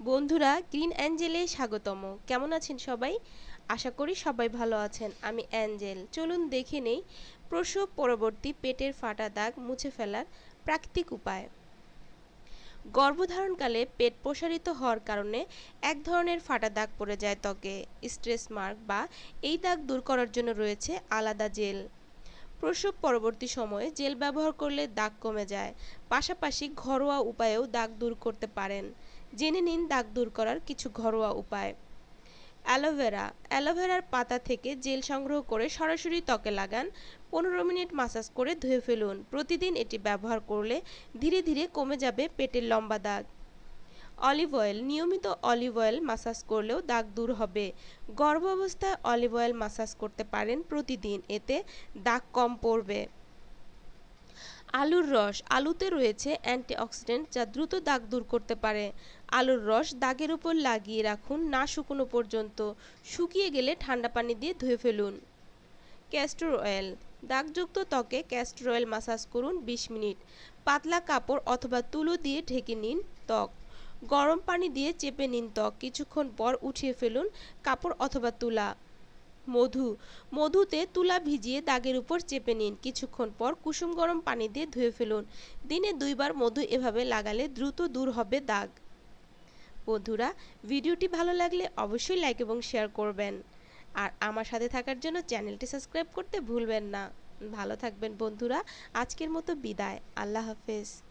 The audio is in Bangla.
বন্ধুরা, গ্রিন অ্যাঞ্জেলে স্বাগতম। কেমন আছেন সবাই? আশা করি সবাই ভালো আছেন। আমি অ্যাঞ্জেল। চলুন দেখে নেই প্রসব পরবর্তী পেটের ফাটা দাগ মুছে ফেলার প্রাকৃতিক উপায়। গর্ভধারণকালে পেট প্রসারিত হওয়ার কারণে এক ধরনের ফাটা দাগ পড়ে যায় ত্বকে। স্ট্রেস মার্ক বা এই দাগ দূর করার জন্য রয়েছে আলাদা জেল। প্রসব পরবর্তী সময়ে জেল ব্যবহার করলে দাগ কমে যায়। পাশাপাশি ঘরোয়া উপায়েও দাগ দূর করতে পারেন। জেনে নিন দাগ দূর করার কিছু ঘরোয়া উপায়। অ্যালোভেরা। অ্যালোভেরার পাতা থেকে জেল সংগ্রহ করে সরাসরি ত্বকে লাগান। পনেরো মিনিট মাসাজ করে ধুয়ে ফেলুন। প্রতিদিন এটি ব্যবহার করলে ধীরে ধীরে কমে যাবে পেটের লম্বা দাগ। অলিভ অয়েল নিয়মিত অলিভ অয়েল মাসাজ করলেও দাগ দূর হবে। গর্ভ অবস্থায় অলিভ অয়েল মাসাজ করতে পারেন প্রতিদিন, এতে দাগ কম পড়বে। আলুর রস, আলুতে রয়েছে অ্যান্টিঅক্সিডেন্ট যা দ্রুত দাগ দূর করতে পারে। আলুর রস দাগের উপর লাগিয়ে রাখুন না শুকনো পর্যন্ত। শুকিয়ে গেলে ঠান্ডা পানি দিয়ে ধুয়ে ফেলুন। ক্যাস্টর অয়েল দাগযুক্ত ত্বকে ক্যাস্টর অয়েল মাসাজ করুন ২০ মিনিট। পাতলা কাপড় অথবা তুলো দিয়ে ঢেকে নিন ত্বক। গরম পানি দিয়ে চেপে নিন ত্বক। কিছুক্ষণ পর উঠিয়ে ফেলুন কাপড় অথবা তুলা। মধু। মধুতে তুলা ভিজিয়ে দাগের উপর চেপে নিন। কিছুক্ষণ পর কুসুম গরম পানি দিয়ে ধুয়ে ফেলুন। দিনে দুইবার মধু এভাবে লাগালে দ্রুত দূর হবে দাগ। বন্ধুরা, ভিডিওটি ভালো লাগলে অবশ্যই লাইক এবং শেয়ার করবেন। আর আমার সাথে থাকার জন্য চ্যানেলটি সাবস্ক্রাইব করতে ভুলবেন না। ভালো থাকবেন বন্ধুরা। আজকের মতো বিদায়। আল্লাহ হাফেজ।